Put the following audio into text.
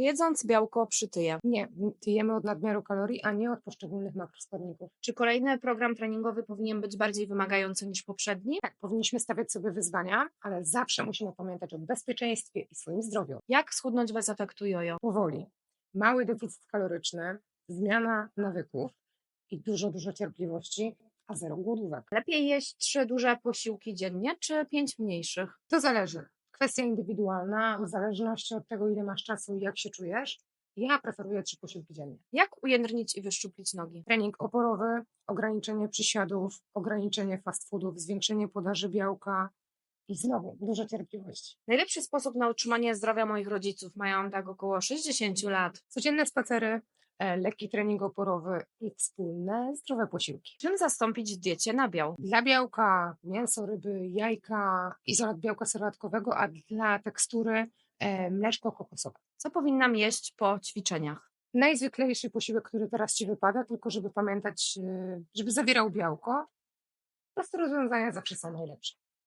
Jedząc białko przytyje? Nie, tyjemy od nadmiaru kalorii, a nie od poszczególnych makroskładników. Czy kolejny program treningowy powinien być bardziej wymagający niż poprzedni? Tak, powinniśmy stawiać sobie wyzwania, ale zawsze musimy pamiętać o bezpieczeństwie i swoim zdrowiu. Jak schudnąć bez efektu jojo? Powoli. Mały deficyt kaloryczny, zmiana nawyków i dużo, dużo cierpliwości, a zero głodówek. Lepiej jeść trzy duże posiłki dziennie, czy pięć mniejszych? To zależy. Kwestia indywidualna, w zależności od tego, ile masz czasu i jak się czujesz. Ja preferuję trzy posiłki dziennie. Jak ujędrnić i wyszczuplić nogi? Trening oporowy, ograniczenie przysiadów, ograniczenie fast foodów, zwiększenie podaży białka i znowu dużo cierpliwości. Najlepszy sposób na utrzymanie zdrowia moich rodziców mają tak około 60 lat. Codzienne spacery, lekki trening oporowy i wspólne zdrowe posiłki. Czym zastąpić w diecie nabiał? Dla białka mięso, ryby, jajka, izolat białka serwatkowego, a dla tekstury e, mleczko kokosowe. Co powinnam jeść po ćwiczeniach? Najzwyklejszy posiłek, który teraz Ci wypada, tylko żeby pamiętać, e, żeby zawierał białko. Proste rozwiązania zawsze są najlepsze.